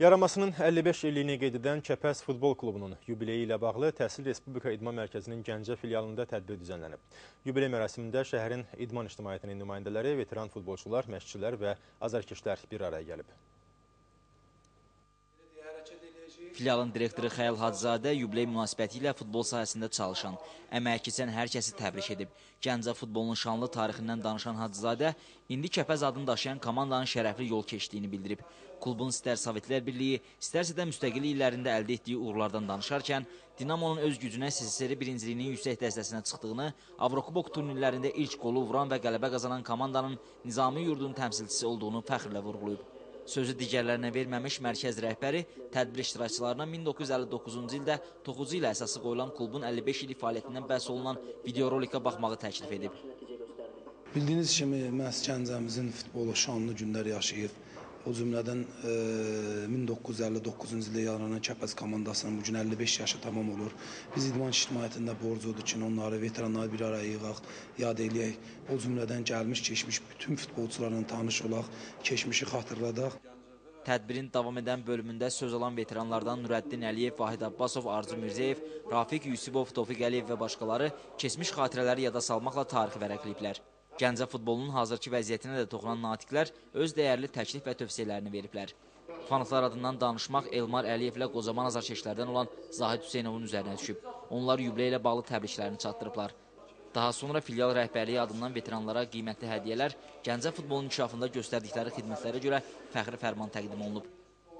Yaramasının 55 illiyini qeyd edən Kəpəz Futbol Klubunun yubileyi ilə bağlı Təhsil Respublika İdman Mərkəzinin Gəncə filialında tədbir düzənlənib. Yubiley mərasimində şəhərin idman ictimaiyyətinin nümayəndələri, veteran futbolçular, məşqçilər və azarkeşlər bir araya gəlib. Filialın direktoru Xəyal Hacızadə yubiley münasibəti ilə futbol sahəsində çalışan, əmək keçən hər kəsi təbrik edib. Gəncə futbolunun şanlı tarixindən danışan Hacızadə indi Kəpəz adını daşıyan komandanın şərəfli yol keçdiyini bildirib. Klubun istər Sovetlər Birliyi, istərsə də müstəqillik illərində əldə etdiyi uğurlardan danışarkən, Dinamonun öz gücünə SSR birinciliyinin yüksək dəstəsinə çıxdığını, Avrokubok turnirlərində ilk qolu vuran və qələbə qazanan komandanın Nizami yurdunun təmsilçisi olduğunu fəxrlə vurğulayıb. Sözü digərlərinə verməmiş mərkəz rəhbəri tədbir iştirakçılarına 1959-cu ildə Toxucu ilə əsası qoyulan klubun 55 illik fəaliyyətindən bəhs olunan videorolika baxmağı təklif edib. Bildiyiniz kimi məhz Gəncəmizin futbolu şanlı günlər yaşayır. O cümlədən e, 1959-cu ildə yaranan Kəpəz komandasının bu gün 55 yaşı tamam olur. Biz idman ictimaiyyətində borcudur ki, onları veteranları bir araya yığaq, yad eləyək. O cümlədən gəlmiş, keçmiş bütün futbolçularla tanış olaq, keçmişi xatırladaq. Tədbirin davam edən bölümündə söz alan veteranlardan Nurəddin Əliyev, Vahid Abbasov, Arzu Mirzəyev, Rafiq Yusubov, Tofiq Əliyev və başqaları keçmiş xatirələri yada salmaqla tarixi vərəqləyiblər. Gəncə futbolunun hazırki vəziyyətinə də toxunan natiqlər öz dəyərli təklif və tövsiyələrini veriblər. Fanatlar adından danışmaq Elmar Əliyev ilə qocaman azarkeşlərdən olan Zahid Hüseynovun üzərinə düşüb. Onlar yubilə ilə bağlı təbriklərini çatdırıblar. Daha sonra filial rəhbərliyi adından veteranlara qiymətli hədiyyələr, Gəncə futbolunun inkişafında göstərdikləri xidmətlərə görə fəxri fərman təqdim olunub.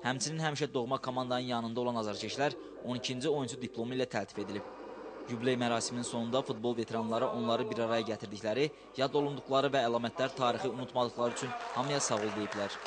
Həmçinin həmişə doğma komandanın yanında olan azarkeşlər 12-ci oyuncu diplomu ilə təltif edilib. Yubiley mərasiminin sonunda futbol veteranları onları bir araya gətirdikləri, yad olunduqları və əlamətlər tarixi unutmadıqları üçün hamıya sağ ol deyiblər.